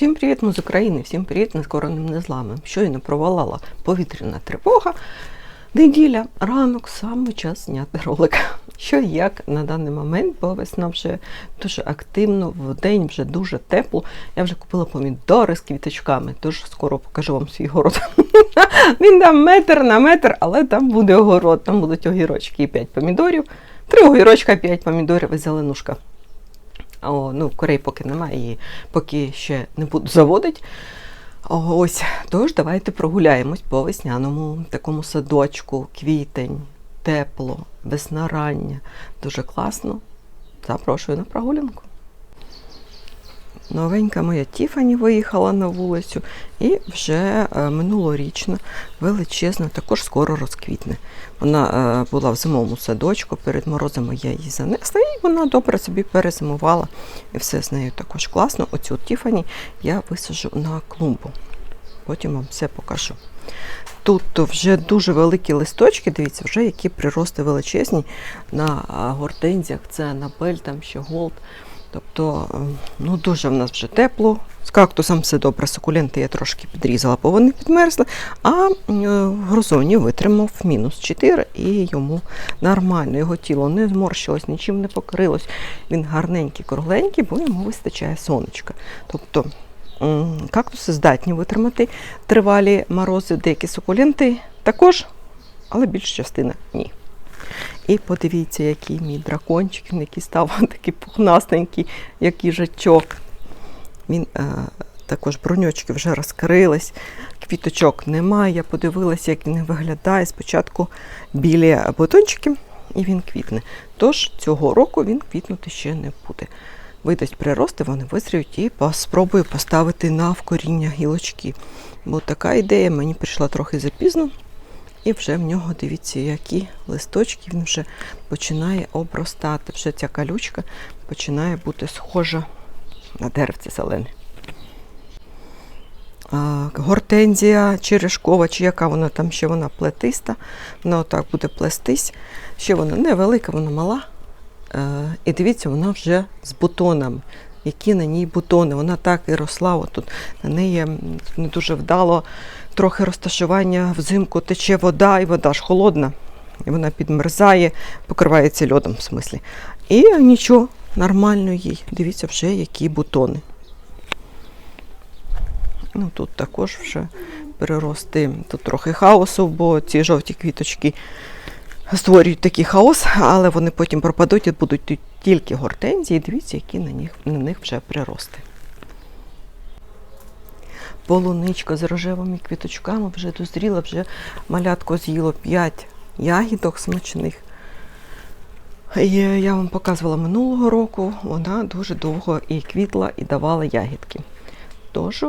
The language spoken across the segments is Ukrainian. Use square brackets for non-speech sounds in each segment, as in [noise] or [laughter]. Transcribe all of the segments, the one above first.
Всім привіт, ми з України, всім привіт нескореним незламим. Щойно провалала повітряна тривога. Неділя, ранок, саме час зняти ролик. Що як на даний момент, бо весна вже дуже активно, в день вже дуже тепло. Я вже купила помідори з квіточками, тож скоро покажу вам свій город. [laughs] Він там метр на метр, але там буде огород, там будуть огірочки і 5 помідорів. Три огірочка, 5 помідорів і зеленушка. О, ну, корей поки немає і поки ще не буду заводити. Ось, тож давайте прогуляємось по весняному такому садочку, квітень, тепло, весна рання. Дуже класно. Запрошую на прогулянку. Новенька моя Тіфані виїхала на вулицю і вже е, минулорічна, величезна, також скоро розквітне. Вона е, була в зимовому садочку, перед морозами я її занесла, і вона добре собі перезимувала. І все з нею також класно. Оцю Тіфані я висажу на клумбу. Потім вам все покажу. Тут вже дуже великі листочки, дивіться, вже які прирости величезні на а, гортензіях, це Анабель, там ще голд. Тобто, е, ну дуже в нас вже тепло. З кактусом все добре, сукуленти я трошки підрізала, бо вони підмерзли. А е, грозоні витримав мінус 4 і йому нормально. Його тіло не зморщилось, нічим не покрилось. Він гарненький, кругленький, бо йому вистачає сонечка. Тобто кактуси здатні витримати тривалі морози, деякі сукуленти також, але більша частина ні. І подивіться, який мій дракончик, він який став [laughs] такий пухнастенький, як їжачок. Він е, також броньочки вже розкрились, квіточок немає. Я подивилася, як він виглядає. Спочатку білі бутончики, і він квітне. Тож цього року він квітнути ще не буде. Видасть прирости, вони визріють і спробую поставити на вкоріння гілочки. Бо така ідея мені прийшла трохи запізно. І вже в нього, дивіться, які листочки він вже починає обростати. Вже ця калючка починає бути схожа на деревце зелене. Гортензія черешкова, чи яка вона там ще вона плетиста, вона отак буде плестись. Ще вона невелика, вона мала. Е, І дивіться, вона вже з бутонами. Які на ній бутони. Вона так і росла. Отут на неї не дуже вдало трохи розташування взимку тече вода, і вода ж холодна. І вона підмерзає, покривається льодом, в смислі. І нічого, нормально їй. Дивіться, вже які бутони. Ну, тут також вже перерости. Тут трохи хаосу, бо ці жовті квіточки створюють такий хаос, але вони потім пропадуть і будуть тільки гортензії. Дивіться, які на них, на них вже прирости. Полуничка з рожевими квіточками вже дозріла, вже малятко з'їло 5 ягідок смачних. І я вам показувала минулого року, вона дуже довго і квітла, і давала ягідки. Тож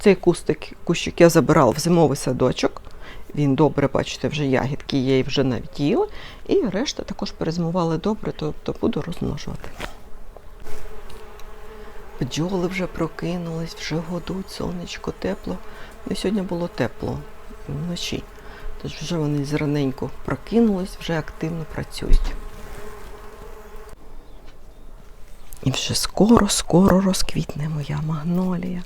цей кустик, кущик я забирала в зимовий садочок. Він добре, бачите, вже ягідки і вже навіть їла. І решта також перезимували добре, тобто буду розмножувати. Бджоли вже прокинулись, вже годуть, сонечко, тепло. Ну, сьогодні було тепло вночі. Тож вже вони зраненько прокинулись, вже активно працюють. І вже скоро-скоро розквітне моя магнолія.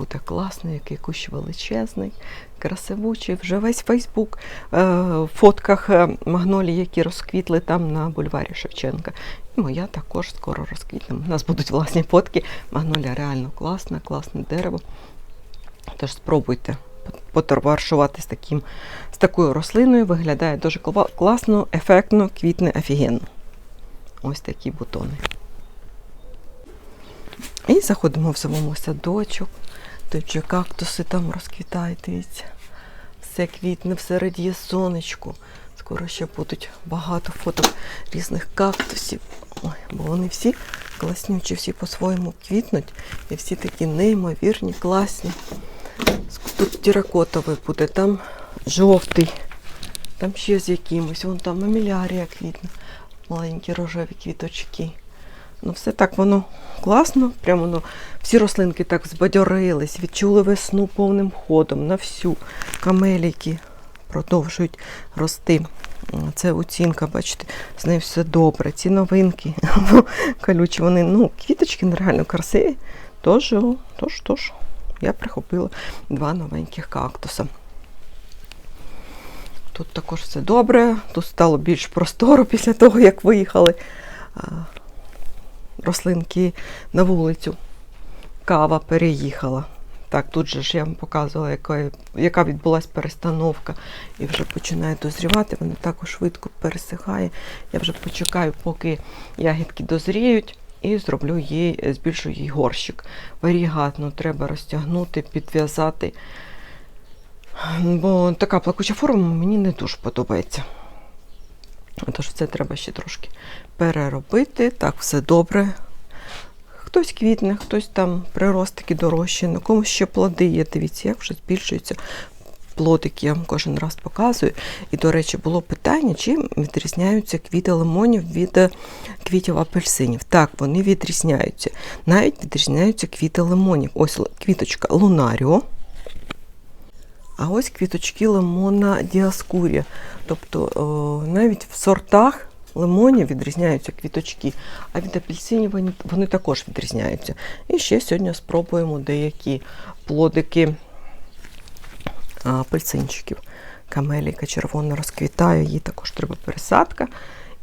Буде класно, який кущ величезний, красивучий. Вже весь Фейсбук е, в фотках е, магнолій, які розквітли там на бульварі Шевченка. І моя також скоро розквітне. У нас будуть власні фотки. Магнолія реально класна, класне дерево. Тож спробуйте потоваришувати з, таким, з такою рослиною. Виглядає дуже класно, ефектно, квітне офігенно. Ось такі бутони. І заходимо в самому садочок. Тут кактуси там розквітають, дивіться. Все квітне, все радіє сонечку. Скоро ще будуть багато фоток різних кактусів. Ой, бо вони всі класнючі, всі по-своєму квітнуть. І всі такі неймовірні, класні. Тут теракотовий буде, там жовтий, там ще з якимось. Вон там мемілярія квітне, маленькі рожеві квіточки. Ну, все так воно класно, прямо воно, всі рослинки так збадьорились, відчули весну повним ходом на всю. Камеліки продовжують рости. Це оцінка, бачите, з нею все добре. Ці новинки [laughs] колючі, вони, ну, квіточки нереально красиві. Тож, тож, тож, я прихопила два новеньких кактуса. Тут також все добре, тут стало більш простору [laughs] після того, як виїхали рослинки на вулицю. Кава переїхала. Так, тут же ж я вам показувала, яка, яка відбулася перестановка і вже починає дозрівати. Вона також швидко пересихає. Я вже почекаю, поки ягідки дозріють, і зроблю їй, збільшу їй горщик. Варігатно треба розтягнути, підв'язати. Бо така плакуча форма мені не дуже подобається. Тож це треба ще трошки переробити. Так, все добре. Хтось квітне, хтось там приростики дорожчі, на комусь ще плоди є. Дивіться, як вже збільшуються плодики, я вам кожен раз показую. І, до речі, було питання, чим відрізняються квіти лимонів від е, квітів апельсинів. Так, вони відрізняються. Навіть відрізняються квіти лимонів. Ось квіточка Лунаріо. А ось квіточки лимона діаскурія. Тобто о, навіть в сортах лимонів відрізняються квіточки, а від апельсинів вони, вони також відрізняються. І ще сьогодні спробуємо деякі плодики апельсинчиків. Камеліка червона розквітає, їй також треба пересадка.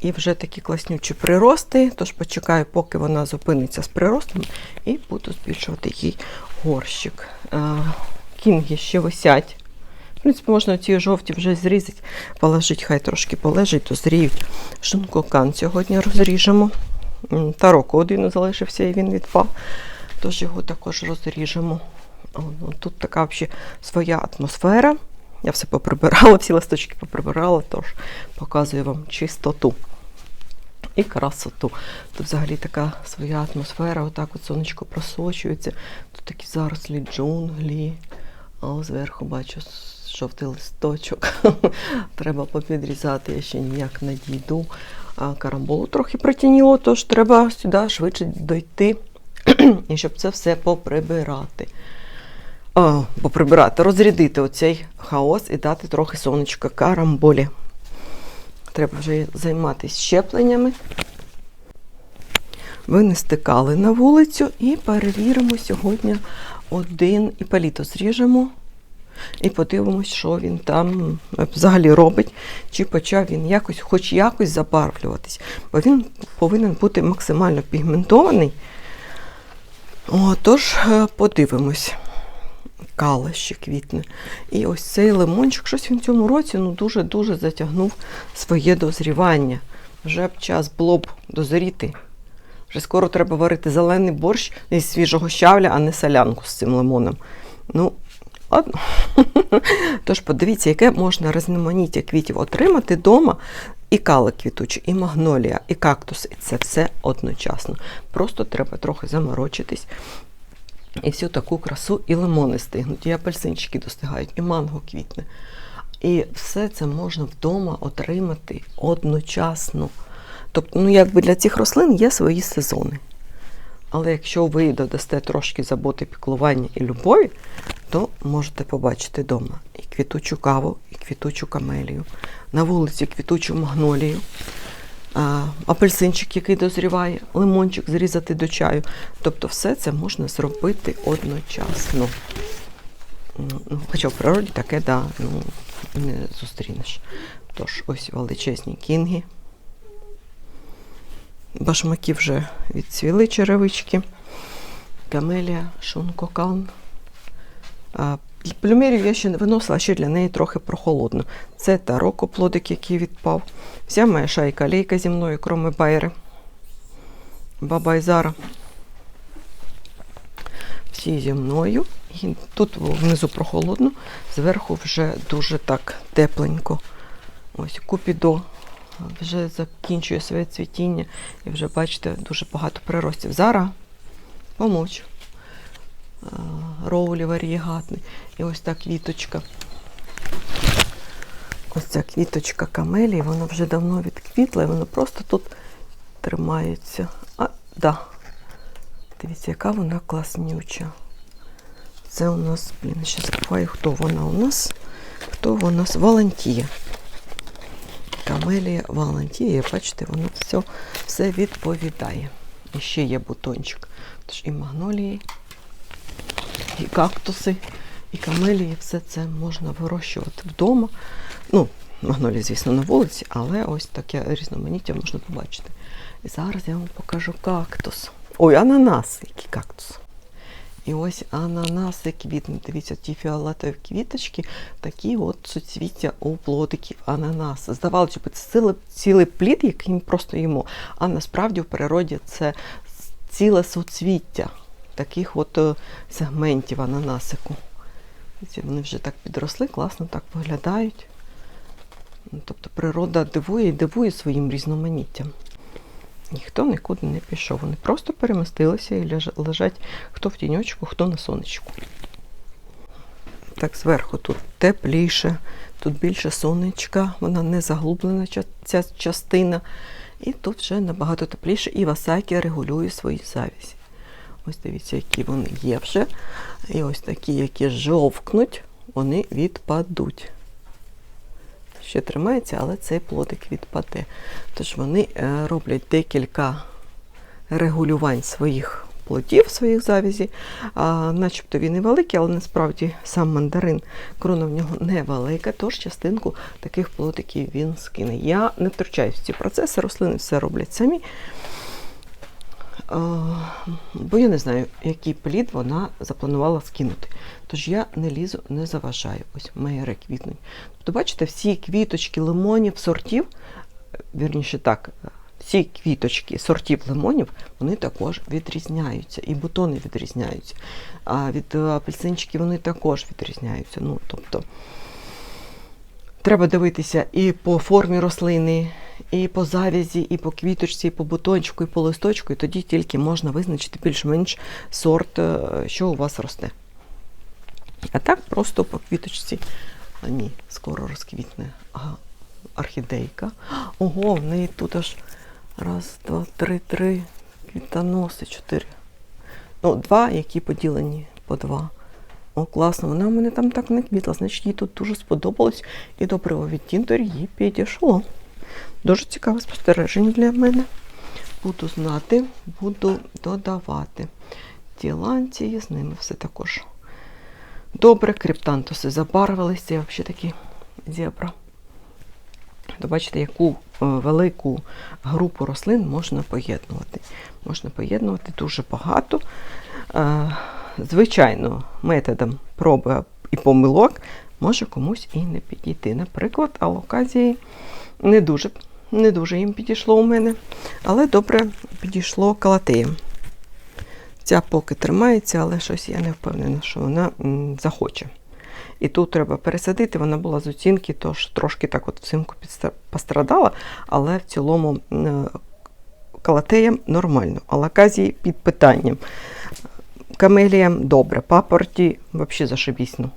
І вже такі класнючі прирости, тож почекаю, поки вона зупиниться з приростом, і буду збільшувати їй горщик. Кінги ще висять. В принципі, можна ці жовті вже зрізати, положити, хай трошки полежить, дозріють. Шункокан сьогодні розріжемо. М, Тароку один залишився і він відпав. Тож його також розріжемо. Ну, Тут така взагалі своя атмосфера. Я все поприбирала, всі листочки поприбирала, тож показую вам чистоту і красоту. Тут взагалі така своя атмосфера, отак от сонечко просочується. Тут такі зарослі джунглі. А зверху бачу жовтий листочок. [laughs] треба попідрізати, я ще ніяк не дійду. А карамболу трохи притягніло, тож треба сюди швидше дойти, [clears throat] і щоб це все поприбирати. О, поприбирати, розрядити оцей хаос і дати трохи сонечка карамболі. Треба вже займатися щепленнями. Винести кали на вулицю і перевіримо сьогодні один і паліто зріжемо. І подивимось, що він там е, взагалі робить, чи почав він якось, хоч якось забарвлюватись. Бо він повинен бути максимально пігментований. О, тож е, подивимось. Кала ще квітне. І ось цей лимончик, щось він в цьому році ну, дуже-дуже затягнув своє дозрівання. Вже б час було б дозріти. Вже скоро треба варити зелений борщ із свіжого щавля, а не солянку з цим лимоном. Ну, ладно. [laughs] Тож подивіться, яке можна різноманіття квітів отримати вдома. І кала квітучі, і магнолія, і кактус, і це все одночасно. Просто треба трохи заморочитись. І всю таку красу, і лимони стигнуть, і апельсинчики достигають, і манго квітне. І все це можна вдома отримати одночасно. Тобто, ну, якби для цих рослин є свої сезони. Але якщо ви додасте трошки заботи, піклування і любові, то можете побачити вдома і квітучу каву, і квітучу камелію, на вулиці квітучу магнолію, апельсинчик, який дозріває, лимончик зрізати до чаю. Тобто все це можна зробити одночасно. Ну, ну, Хоча в природі таке, да, ну, не зустрінеш. Тож, ось величезні кінги. Башмаки вже відцвіли черевички. Камелія, шункокан. А, Плюмерію я ще не виносила, ще для неї трохи прохолодно. Це тароко плодик, який відпав. Вся моя шайка лейка зі мною, кроме байри. Баба і Зара. Всі зі мною. І тут внизу прохолодно, зверху вже дуже так тепленько. Ось купідо вже закінчує своє цвітіння. І вже бачите, дуже багато приростів. Зараз помочь. А, Роулі варієгатний. І ось та квіточка. Ось ця квіточка камелії, вона вже давно відквітла, і вона просто тут тримається. А, да. Дивіться, яка вона класнюча. Це у нас, блін, ще забуваю, хто вона у нас. Хто у нас? Валентія. Камелія Валентія, бачите, воно все, все відповідає. І ще є бутончик. Тож і магнолії, і кактуси, і камелії, все це можна вирощувати вдома. Ну, магнолії, звісно, на вулиці, але ось таке різноманіття можна побачити. І зараз я вам покажу кактус. Ой, ананас, який кактус. І ось ананаси квітнуть. Дивіться, ті фіолетові квіточки, такі от суцвіття у плодиків ананаса. Здавалося б, це цілий, плід, який ми просто їмо. А насправді в природі це ціле суцвіття таких от е, сегментів ананасику. Вони вже так підросли, класно так виглядають. Тобто природа дивує і дивує своїм різноманіттям. Ніхто нікуди не пішов. Вони просто перемістилися і лежать хто в тіньочку, хто на сонечку. Так, зверху тут тепліше, тут більше сонечка, вона не заглублена ця частина. І тут вже набагато тепліше, і васакі регулює свої завісі. Ось дивіться, які вони є вже. І ось такі, які жовкнуть, вони відпадуть. Ще тримається, але цей плодик відпаде. Тож вони е, роблять декілька регулювань своїх плодів, своїх завізі. А, начебто він і великий, але насправді сам мандарин, крона в нього невелика, тож частинку таких плодиків він скине. Я не втручаюсь в ці процеси, рослини все роблять самі. А, бо я не знаю, який плід вона запланувала скинути. Тож я не лізу, не заважаю. Ось мейери квітнуть. Тобто, бачите, всі квіточки лимонів, сортів, е, вірніше так, е, всі квіточки сортів лимонів, вони також відрізняються. І бутони відрізняються. А від е, апельсинчиків вони також відрізняються. Ну, тобто, треба дивитися і по формі рослини, і по завязі, і по квіточці, і по бутончику, і по листочку, і тоді тільки можна визначити більш-менш сорт, е, що у вас росте. А так просто по квіточці. А ні, скоро розквітне. Ага, орхідейка. Ого, в неї тут аж раз, два, три, три квітоноси, чотири. Ну, два, які поділені по два. О, класно, вона в мене там так не квітла, значить їй тут дуже сподобалось і доброго відтінтор їй підійшло. Дуже цікаве спостереження для мене. Буду знати, буду додавати. Тіланції, з ними все також добре. Криптантуси забарвилися, це взагалі такі зебра. То бачите, яку е, велику групу рослин можна поєднувати. Можна поєднувати дуже багато. Е, Звичайно, методом проби і помилок може комусь і не підійти. Наприклад, алоказії не дуже, не дуже їм підійшло у мене, але добре підійшло калатеям. Ця поки тримається, але щось я не впевнена, що вона захоче. І тут треба пересадити, вона була з оцінки, тож трошки так от взимку пострадала, але в цілому м, калатеям нормально, а лаказії під питанням. Камеліям добре, папорті взагалі зашибісно.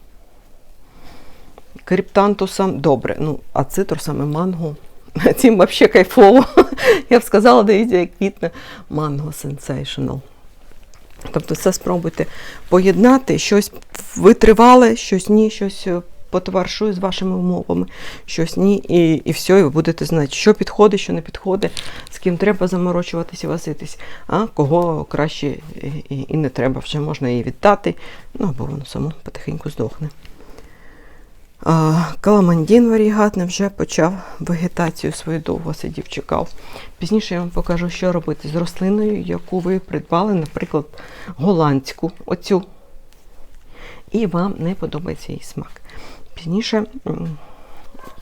Криптантусам добре. Ну, а цитрусами манго. Цим взагалі кайфово. [laughs] Я б сказала, дивіться, як квітне манго сенсейшнл. Тобто все спробуйте поєднати, щось витривале, щось ні, щось е, з вашими умовами, щось ні, і, і все, і ви будете знати, що підходить, що не підходить, з ким треба заморочуватись і возитись, а кого краще і, і, і не треба, вже можна її віддати, ну або воно само потихеньку здохне. Каламандін варігатний вже почав вегетацію свою довго сидів, чекав. Пізніше я вам покажу, що робити з рослиною, яку ви придбали, наприклад, голландську, оцю. І вам не подобається її смак. Пізніше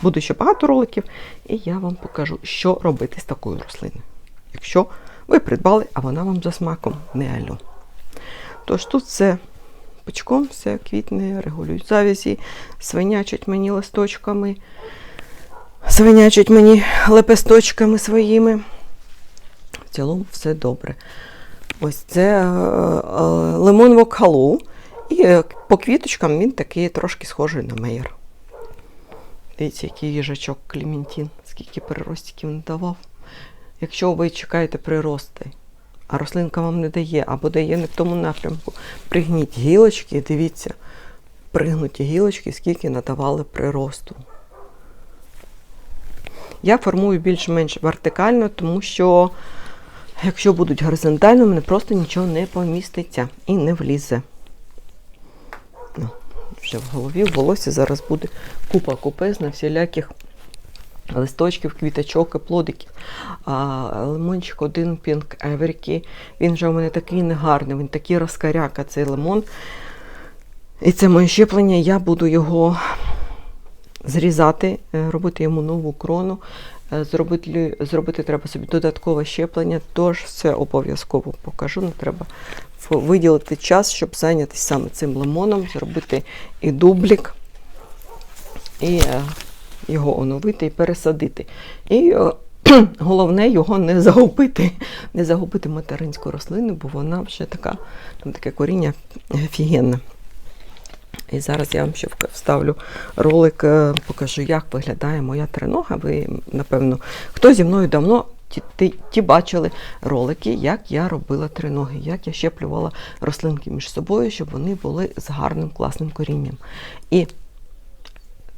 буде ще багато роликів, і я вам покажу, що робити з такою рослиною. Якщо ви придбали, а вона вам за смаком не альо. Тож тут все пучком, все квітне, регулюють завязі, свинячать мені листочками, свинячать мені лепесточками своїми. В цілому все добре. Ось це е, е, лимон вокалу. І е, по квіточкам він такий трошки схожий на мейер. Дивіться, який їжачок Клементін, скільки приростиків надавав. Якщо ви чекаєте прирости, а рослинка вам не дає, або дає не в тому напрямку, пригніть гілочки, і дивіться, пригнуті гілочки, скільки надавали приросту. Я формую більш-менш вертикально, тому що якщо будуть горизонтально, мене просто нічого не поміститься і не влізе. Ну, вже в голові, в волосі зараз буде купа купезна всіляких листочків, квіточок і плодиків. А лимончик один Пінк Еверіки. Він вже у мене такий негарний, він такий розкаряка, цей лимон. І це моє щеплення, я буду його зрізати, е, робити йому нову крону. Е, Зробити, зробити треба собі додаткове щеплення, тож все обов'язково покажу. Не треба виділити час, щоб зайнятися саме цим лимоном, зробити і дублік, і е, його оновити і пересадити. І е, [clears throat] головне його не загубити, не загубити материнську рослину, бо вона вже така, там таке коріння офігенне. І зараз я вам ще вставлю ролик, е, покажу, як виглядає моя тринога. Ви, напевно, хто зі мною давно, ті, ті, ті бачили ролики, як я робила триноги, як я щеплювала рослинки між собою, щоб вони були з гарним класним корінням. І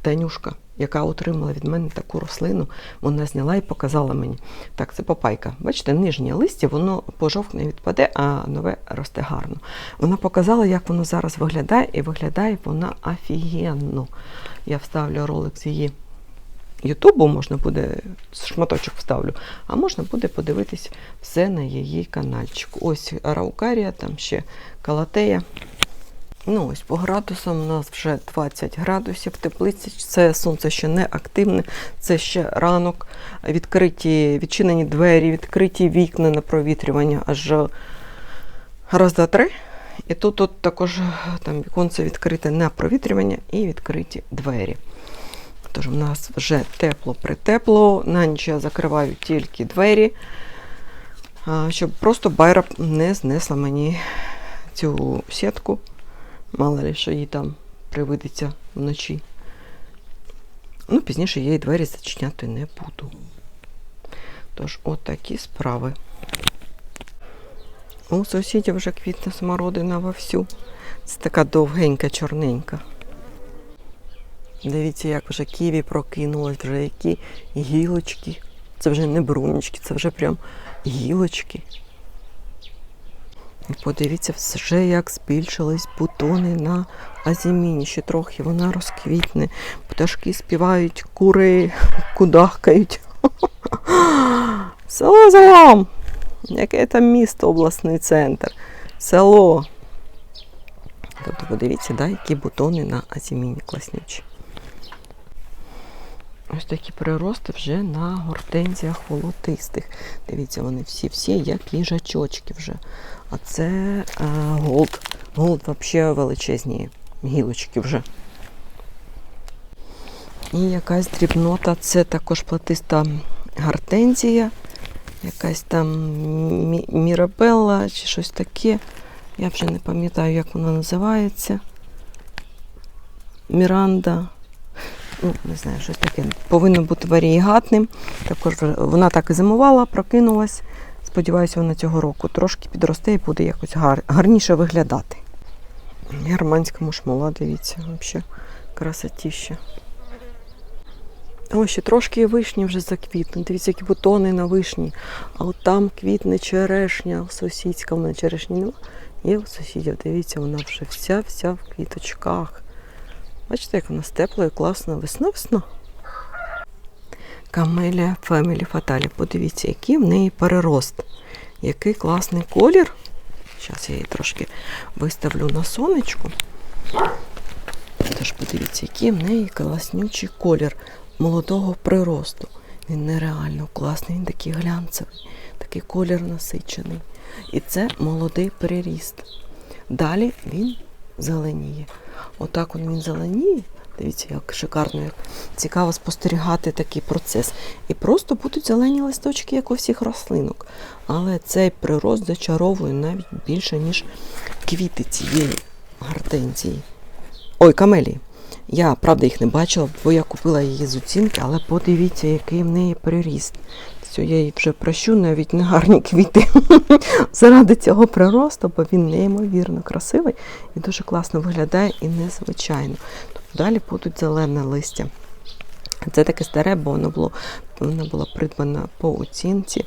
Танюшка, яка отримала від мене таку рослину, вона зняла і показала мені. Так, це папайка. Бачите, нижнє листя, воно пожовкне відпаде, а нове росте гарно. Вона показала, як воно зараз виглядає, і виглядає вона офігенно. Я вставлю ролик з її Ютубу, можна буде, шматочок вставлю, а можна буде подивитись все на її каналчику. Ось араукарія, там ще калатея. Ну, ось по градусам у нас вже 20 градусів теплиці. Це сонце ще не активне, це ще ранок. Відкриті, відчинені двері, відкриті вікна на провітрювання аж раз, два, три. І тут, тут також там віконце відкрите на провітрювання і відкриті двері. Тож в нас вже тепло-притепло. На ніч я закриваю тільки двері, щоб просто байра не знесла мені цю сітку. Мало ли, що їй там привидиться вночі. Ну, пізніше я їй двері зачиняти не буду. Тож, от справи. У сусідів вже квітне смородина вовсю. Це така довгенька, чорненька. Дивіться, як вже ківі прокинулось, вже які гілочки. Це вже не брунічки, це вже прям гілочки. Подивіться, вже як збільшились бутони на азіміні. Ще трохи вона розквітне. Пташки співають, кури кудахкають. Село залом! Яке там місто, обласний центр? Село. Тобто подивіться, да, які бутони на азіміні класнючі. Ось такі прирости вже на гортензіях волотистих. Дивіться, вони всі-всі як їжачочки вже. А це е, голд. Голд взагалі величезні гілочки вже. І якась дрібнота, це також платиста гортензія, якась там мі- мірабелла чи щось таке. Я вже не пам'ятаю, як вона називається. Міранда. Ну, не знаю, щось таке. Повинно бути варієгатним. Також вона так і зимувала, прокинулась. Сподіваюся, вона цього року трошки підросте і буде якось гар... гарніше виглядати. Германська мушмола, дивіться, взагалі красотіща. Ось ще трошки вишні вже заквітнуть. Дивіться, які бутони на вишні. А от там квітне черешня сусідська, в мене черешні нема. Є у сусідів, дивіться, вона вже вся-вся в квіточках. Бачите, як вона тепла і класна весна-весна. Камелія Family Fatale. Подивіться, який в неї перерост. Який класний колір. Зараз я її трошки виставлю на сонечку. Тож подивіться, який в неї класнючий колір молодого приросту. Він нереально класний, він такий глянцевий, такий колір насичений. І це молодий приріст. Далі він зеленіє. Отак він зеленіє. Дивіться, як шикарно, як цікаво спостерігати такий процес. І просто будуть зелені листочки, як у всіх рослинок. Але цей прирост зачаровує навіть більше, ніж квіти цієї гортензії. Ой, камелії. Я, правда, їх не бачила, бо я купила її з оцінки, але подивіться, який в неї приріст. Все, я їй вже прощу навіть не гарні квіти [laughs] заради цього приросту, бо він неймовірно красивий і дуже класно виглядає і незвичайно. Тобто далі будуть зелене листя. Це таке старе, бо воно було воно було придбано по оцінці.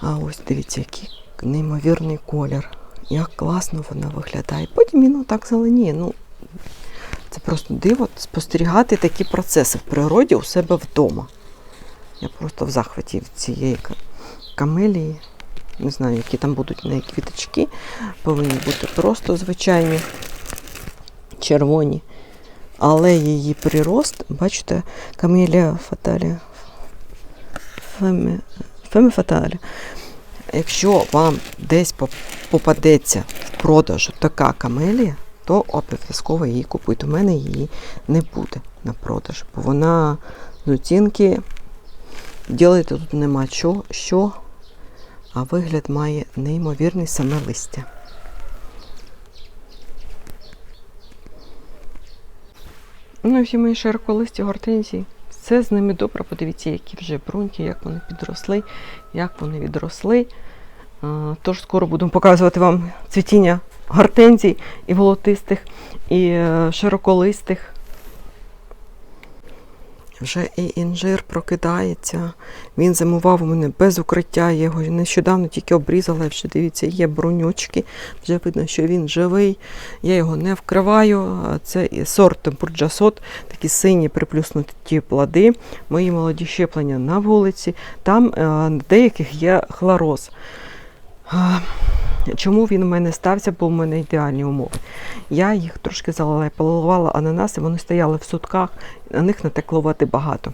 А ось дивіться, який неймовірний колір. Як класно вона виглядає. Потім він так зеленіє. Ну, Це просто диво спостерігати такі процеси в природі у себе вдома. Я просто в захваті цієї камелії. Не знаю, які там будуть неї квіточки. Повинні бути просто звичайні червоні. Але її прирост, бачите, камелія фаталія. Феме, феме фаталія. Якщо вам десь попадеться в продажу така камелія, то обов'язково її купуйте. У мене її не буде на продаж, бо вона з оцінки ділити тут нема що, що, а вигляд має неймовірний саме листя. Ну і всі мої широколисті гортензії. Все з ними добре. Подивіться, які вже бруньки, як вони підросли, як вони відросли. Тож скоро будемо показувати вам цвітіння гортензій і волотистих, і е, широколистих. Вже і інжир прокидається. Він зимував у мене без укриття. Я його нещодавно тільки обрізала. Вже дивіться, є бруньочки. Вже видно, що він живий. Я його не вкриваю. Це сорт бурджасот, такі сині приплюснуті плоди. Мої молоді щеплення на вулиці. Там е, деяких є хлороз. Чому він у мене стався, бо в мене ідеальні умови. Я їх трошки залила, ананаси, вони стояли в судках, на них натекло води багато.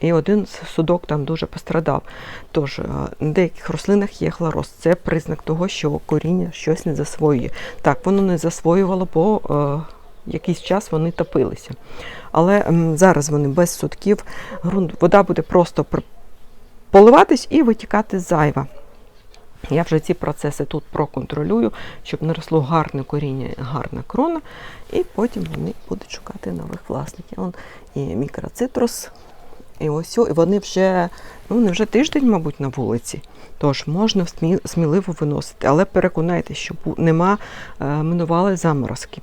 І один судок там дуже пострадав. Тож е, на деяких рослинах є хлороз. Це признак того, що коріння щось не засвоює. Так, воно не засвоювало, бо е, якийсь час вони топилися. Але м, зараз вони без судків, ґрунт, вода буде просто поливатись і витікати зайва. Я вже ці процеси тут проконтролюю, щоб не росло гарне коріння, гарна крона, і потім вони будуть шукати нових власників. Вон і мікроцитрус, і ось і вони вже, ну, вони вже тиждень, мабуть, на вулиці. Тож можна сміливо виносити, але переконайтеся, що нема е, минували заморозки.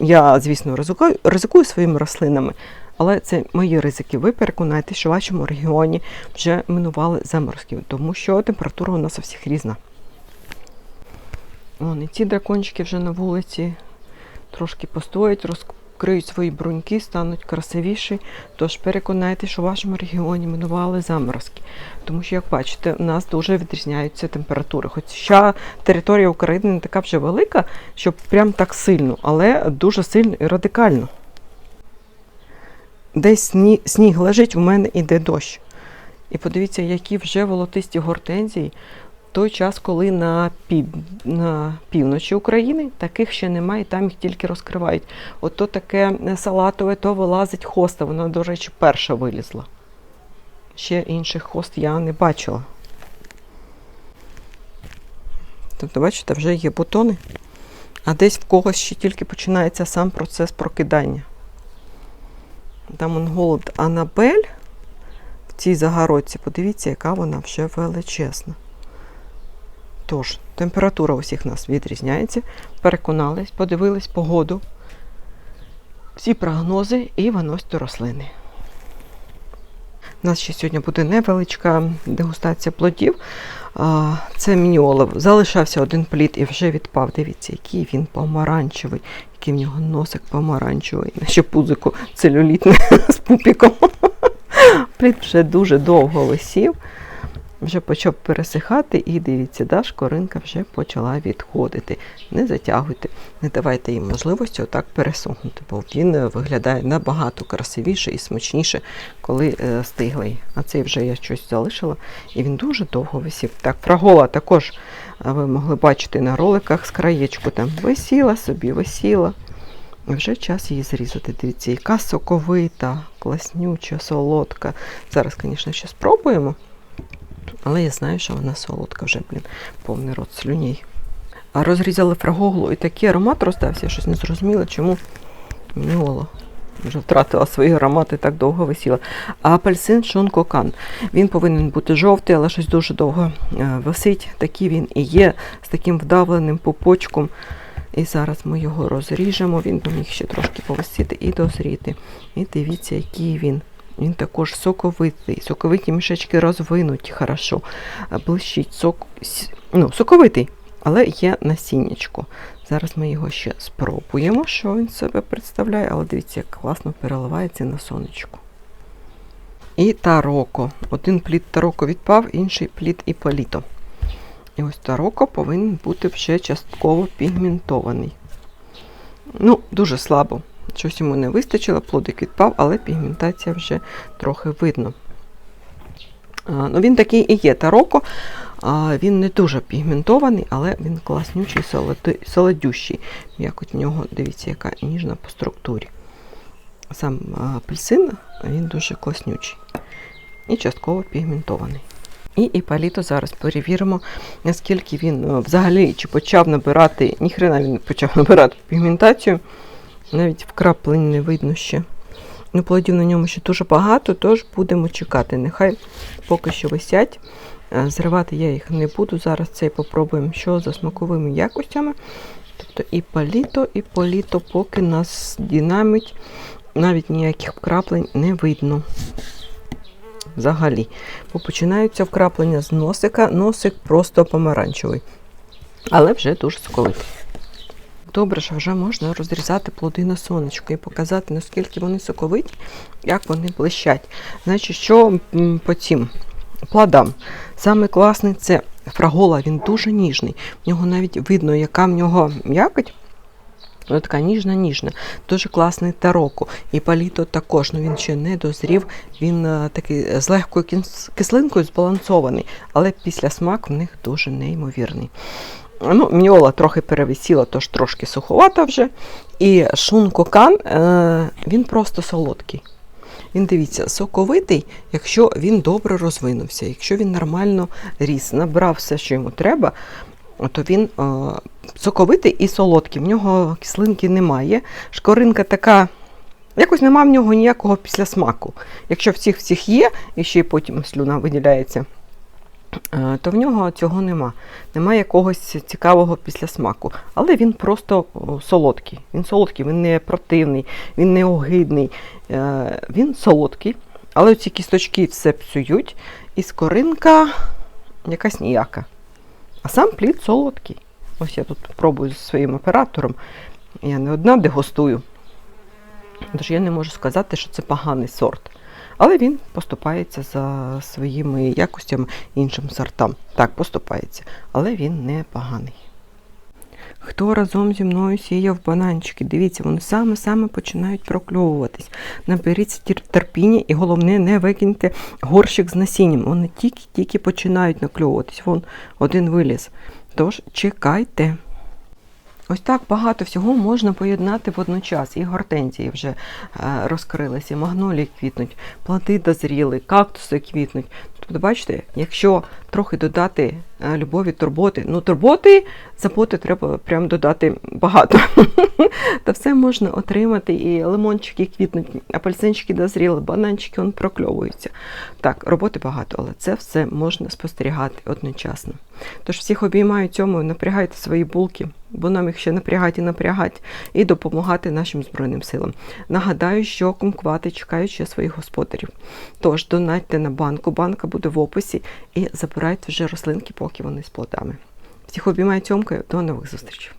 Я, звісно, ризикую, ризикую своїми рослинами, але це мої ризики. Ви переконайтеся, що в вашому регіоні вже минували заморозки, тому що температура у нас у всіх різна. Вон, і ці дракончики вже на вулиці трошки постоять, розкриють свої бруньки, стануть красивіші. Тож переконайтеся, що в вашому регіоні минували заморозки. Тому що, як бачите, у нас дуже відрізняються температури. Хоча територія України не така вже велика, щоб прям так сильно, але дуже сильно і радикально. Десь сні- сніг лежить, у мене іде дощ. І подивіться, які вже волотисті гортензії в той час, коли на, пів... на півночі України таких ще немає, там їх тільки розкривають. От то таке салатове, то вилазить хоста. Вона, до речі, перша вилізла. Ще інших хост я не бачила. Тобто, бачите, вже є бутони, а десь в когось ще тільки починається сам процес прокидання. Он голод Анабель в цій загородці. Подивіться, яка вона вже величезна. Тож, температура усіх нас відрізняється. Переконались, подивились погоду, всі прогнози і виносьте рослини. У нас ще сьогодні буде невеличка дегустація плодів. Це мініолов. Залишався один плід і вже відпав. Дивіться, який він помаранчевий, який в нього носик помаранчевий, ще пузико целюлітне [laughs] з пупіком. Плід вже дуже довго висів, вже почав пересихати, і дивіться, да, шкоринка вже почала відходити. Не затягуйте, не давайте їм можливості отак пересохнути, бо він е, виглядає набагато красивіше і смачніше, коли е, стиглий. А цей вже я щось залишила, і він дуже довго висів. Так, фрагола також ви могли бачити на роликах з краєчку там висіла собі, висіла. Вже час її зрізати. Дивіться, яка соковита, класнюча, солодка. Зараз, звісно, ще спробуємо. Але я знаю, що вона солодка вже, блін, повний рот слюній. А розрізали фрагоглу і такий аромат розстався, я щось не зрозуміла, чому міола. Вже втратила свої аромати, так довго висіла. А апельсин Шон Кокан. Він повинен бути жовтий, але щось дуже довго е, висить. Такий він і є з таким вдавленим пупочком. І зараз ми його розріжемо, він міг ще трошки повисіти і дозріти. І дивіться, який він. Він також соковитий, соковиті мішечки розвинуті, хорошо, блищить сок, ну, соковитий, але є насіннячко. Зараз ми його ще спробуємо, що він себе представляє, але дивіться, як класно переливається на сонечку. І тароко. Один плід тароко відпав, інший плід іполіто. І ось тароко повинен бути вже частково пігментований. Ну, дуже слабо. Щось йому не вистачило, плодик відпав, але пігментація вже трохи видно. Ну, він такий і є тароко. Він не дуже пігментований, але він класнючий, солодющий. Якось в нього, дивіться, яка ніжна по структурі. Сам апельсин він дуже класнючий і частково пігментований. І Іполіто зараз перевіримо, наскільки він е, взагалі чи почав набирати, ніхрена він почав [laughs] набирати пігментацію. Навіть вкраплень не видно ще. Ну, плодів на ньому ще дуже багато, тож будемо чекати. Нехай поки що висять. Е, Зривати я їх не буду. Зараз цей попробуємо, що за смаковими якостями. Тобто і паліто, і політо, поки нас динамить, навіть ніяких вкраплень не видно. Взагалі. Бо починаються вкраплення з носика, носик просто помаранчевий. Але вже дуже соковитий. Добре, що вже можна розрізати плоди на сонечко і показати, наскільки вони соковиті, як вони блищать. Значить, що по цим плодам? Саме класний це фрагола, він дуже ніжний. В нього навіть видно, яка в нього м'якоть. Вона така ніжна-ніжна. Дуже класний тароко. І паліто також, ну він ще не дозрів, він е, такий з легкою кислинкою збалансований, але після смак в них дуже неймовірний. Ну, міола трохи перевисіла, тож трошки суховата вже. І шункокан, е, він просто солодкий. Він дивіться, соковитий, якщо він добре розвинувся, якщо він нормально ріс, набрав все, що йому треба, то він е, соковитий і солодкий. В нього кислинки немає. Шкоринка така, якось нема в нього ніякого післясмаку. Якщо в цих всіх є, і ще й потім слюна виділяється, то в нього цього нема. Нема якогось цікавого післясмаку. Але він просто солодкий. Він солодкий, він не противний, він не огидний. Е, Він солодкий, але ці кісточки все псують, і скоринка якась ніяка. А сам плід солодкий. Ось я тут пробую зі своїм оператором. Я не одна дегустую. Тож я не можу сказати, що це поганий сорт. Але він поступається за своїми якостями іншим сортам. Так, поступається. Але він не поганий. Хто разом зі мною сіяв бананчики? Дивіться, вони саме-саме починають прокльовуватись. Наберіться терпіння і головне, не викиньте горщик з насінням. Вони тільки-тільки починають накльовуватись. Вон один виліз. Тож чекайте. Ось так багато всього можна поєднати водночас. І гортензії вже е, розкрилися, магнолії квітнуть, плоди дозріли, кактуси квітнуть. Тобто, бачите, якщо трохи додати е, любові, турботи, ну турботи, заботи треба прям додати багато. [laughs] Та все можна отримати. І лимончики квітнуть, апельсинчики дозріли, бананчики он прокльовуються. Так, роботи багато, але це все можна спостерігати одночасно. Тож всіх обіймаю цьому, напрягайте свої булки, бо нам їх ще напрягати і напрягати, і допомагати нашим Збройним силам. Нагадаю, що кумквати чекають ще своїх господарів. Тож донатьте на банку, банка буде в описі, і забирайте вже рослинки, поки вони з плодами. Всіх обіймаю цьомкою, до нових зустрічей.